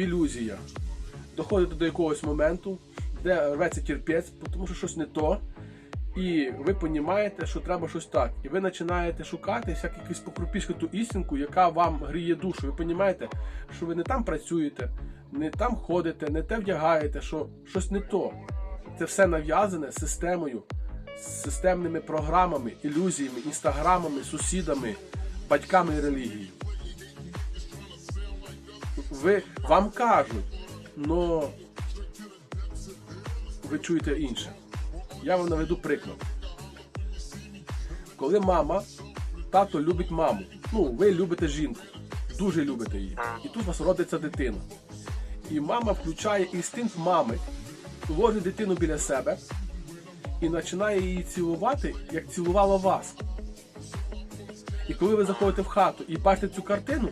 в ілюзіях. Доходите до якогось моменту, де рветься терпець, тому що щось не то. І ви розумієте, що треба щось так. І ви починаєте шукати всяку якусь покрупішку ту істинку, яка вам гріє душу. Ви розумієте, що ви не там працюєте, не там ходите, не те вдягаєте, що щось не то. Це все нав'язане системою, системними програмами, ілюзіями, інстаграмами, сусідами, батьками і релігією. Ви вам кажуть, но ви чуєте інше. Я вам наведу приклад. Коли мама, тато любить маму, ну, ви любите жінку, дуже любите її. І тут у вас родиться дитина. І мама включає інстинкт мами, ложить дитину біля себе і починає її цілувати, як цілувала вас. І коли ви заходите в хату і бачите цю картину,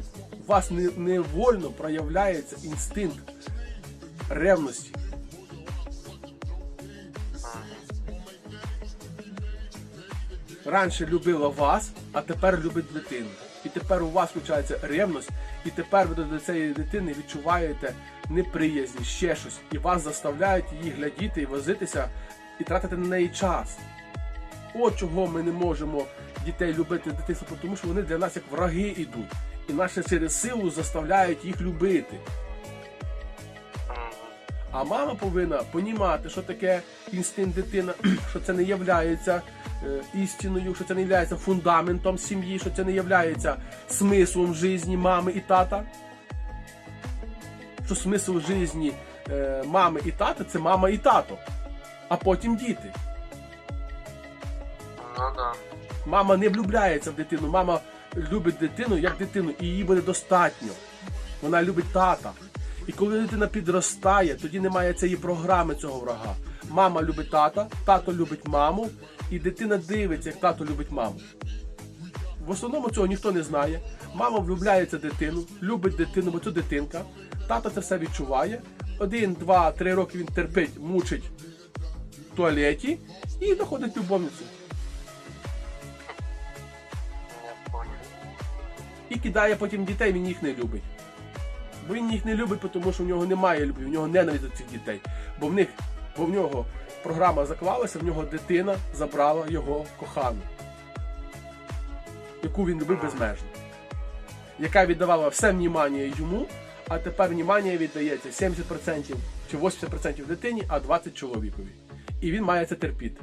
у вас невольно проявляється інстинкт ревності. Раніше любила вас, а тепер любить дитину. І тепер у вас включається ревність, і тепер ви до цієї дитини відчуваєте неприязнь, ще щось, і вас заставляють її глядіти і возитися, і тратити на неї час. От чого ми не можемо дітей любити з дитинства, тому що вони для нас як враги йдуть. І наші через силу заставляють їх любити. А мама повинна понімати, що таке інстинкт дитина, що це не являється е, істиною, що це не являється фундаментом сім'ї, що це не являється смислом житті мами і тата. Що смисл житті е, мами і тата це мама і тато, а потім діти. Ну. Мама не влюбляється в дитину, мама любить дитину як дитину, і їй буде достатньо. Вона любить тата. І коли дитина підростає, тоді немає цієї програми цього врага. Мама любить тата, тато любить маму, і дитина дивиться, як тато любить маму. В основному цього ніхто не знає. Мама влюбляється в дитину, любить дитину, бо це дитинка. Тато це все відчуває. Один, два, три роки він терпить, мучить в туалеті і доходить в любовницю. І кидає потім дітей, він їх не любить. Він їх не любить, тому що в нього немає любві, в нього ненависть до цих дітей. Бо в них, бо в нього програма заклалася, в нього дитина забрала його кохану, яку він любив безмежно, яка віддавала все внімання йому, а тепер внімання віддається 70% чи 80% дитині, а 20% чоловікові. І він має це терпіти.